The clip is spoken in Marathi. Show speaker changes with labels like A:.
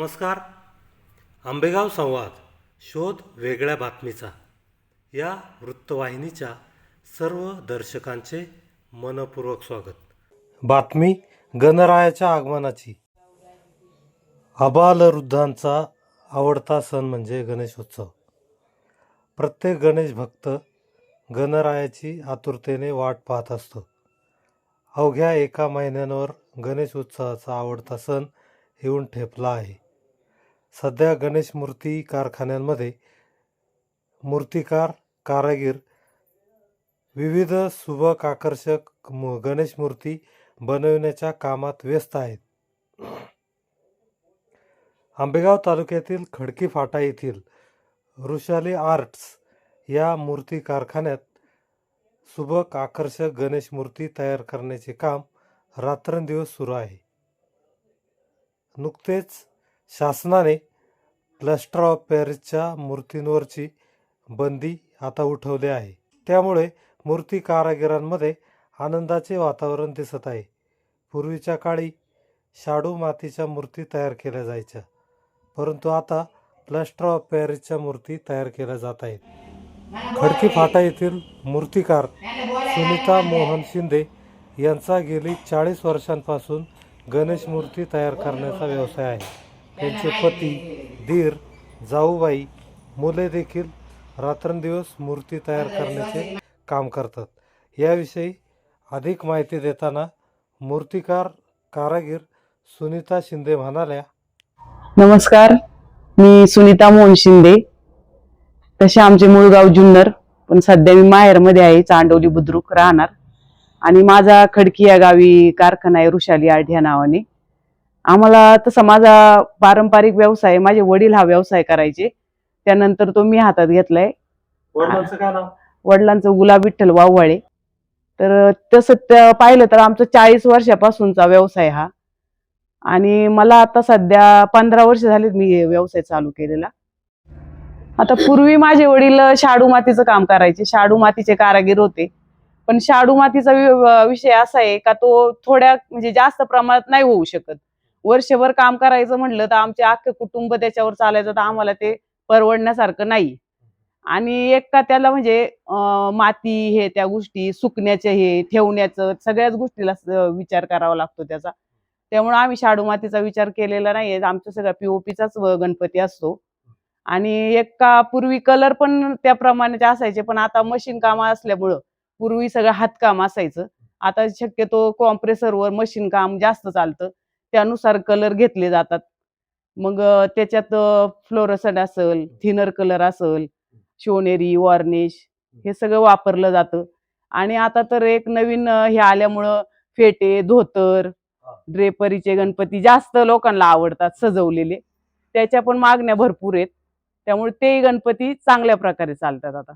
A: नमस्कार. आंबेगाव संवाद शोध वेगळ्या बातमीचा. या वृत्तवाहिनीच्या सर्व दर्शकांचे मनपूर्वक स्वागत. बातमी गणरायाच्या आगमनाची. अबालवृद्धांचा आवडता सण म्हणजे गणेशोत्सव. प्रत्येक गणेश भक्त गणरायाची आतुरतेने वाट पाहत असतो. अवघ्या एका महिन्यांवर गणेश उत्सवाचा आवडता सण येऊन ठेपला आहे. सध्या गणेश मूर्ती कारखान्यांमध्ये मूर्तिकार कारागीर विविध सुबक आकर्षक मु- गणेश मूर्ती बनविण्याच्या कामात व्यस्त आहेत. आंबेगाव तालुक्यातील खडकी फाटा येथील वृषाली आर्ट्स या मूर्ती कारखान्यात सुबक आकर्षक गणेश मूर्ती तयार करण्याचे काम रात्रंदिवस सुरू आहे. नुकतेच शासनाने क्लस्टर ऑफ पॅरिसच्या मूर्तींवरची बंदी आता उठवली आहे. त्यामुळे मूर्ती कारागिरांमध्ये आनंदाचे वातावरण दिसत आहे. पूर्वीच्या काळी शाडू मातीच्या मूर्ती तयार केल्या जायच्या परंतु आता क्लस्टर ऑफ पॅरिसच्या मूर्ती तयार केल्या जात आहेत. खडकी फाटा येथील मूर्तिकार सुनीता मोहन शिंदे यांचा गेली चाळीस वर्षांपासून गणेश मूर्ती तयार करण्याचा व्यवसाय आहे. त्यांचे पती धीर जाऊबाई मुले देखील रात्रंदिवस मूर्ती तयार करण्याचे काम करतात. याविषयी अधिक माहिती देताना मूर्तिकार कारागीर सुनीता शिंदे म्हणाल्या
B: नमस्कार मी सुनीता मोहन शिंदे. तसे आमचे मूळ गाव जुन्नर पण सध्या मी माहेरमध्ये आहे चांडवली बुद्रुक राहणार. आणि माझा खडकी या गावी कारखाना आहे ऋषाली आर्ट ह्या नावाने. आम्हाला तसा माझा पारंपरिक व्यवसाय माझे वडील हा व्यवसाय करायचे. त्यानंतर तो मी हातात घेतलाय.
A: वडिलांचं काय नाव?
B: वडिलांचं गुलाब विठ्ठल वाववाळे. तर तसं पाहिलं तर आमचा चाळीस वर्षापासूनचा व्यवसाय हा. आणि मला आता सध्या पंधरा वर्ष झालीत मी व्यवसाय चालू केलेला. आता पूर्वी माझे वडील शाडू मातीचं काम करायचे. शाडू मातीचे कारागीर होते. पण शाडू मातीचा विषय असा आहे का तो थोड्या म्हणजे जास्त प्रमाणात नाही होऊ शकत. वर्षभर काम करायचं म्हटलं तर आमचे अख्खे कुटुंब त्याच्यावर चालायचं तर आम्हाला ते परवडण्यासारखं नाही. आणि एक का त्याला म्हणजे माती हे त्या गोष्टी सुकण्याचे हे ठेवण्याचं सगळ्याच गोष्टीला विचार करावा लागतो त्याचा. त्यामुळे आम्ही शाडू मातीचा विचार केलेला नाहीये. आमचा सगळा पीओपीचाच गणपती असतो. आणि एक का पूर्वी कलर पण त्याप्रमाणेचे असायचे पण आता मशीन काम असल्यामुळं पूर्वी सगळं हातकाम असायचं. आता शक्यतो कॉम्प्रेसरवर मशीन काम जास्त चालतं. त्यानुसार कलर घेतले जातात. मग त्याच्यात फ्लोरसंट असेल थिनर कलर असेल शिवनेरी वॉर्निश हे. सगळं वापरलं जातं. आणि आता तर एक नवीन हे आल्यामुळं फेटे धोतर ड्रेपरीचे गणपती जास्त लोकांना आवडतात सजवलेले. त्याच्या पण मागण्या भरपूर आहेत. त्यामुळे ते गणपती चांगल्या प्रकारे चालतात आता.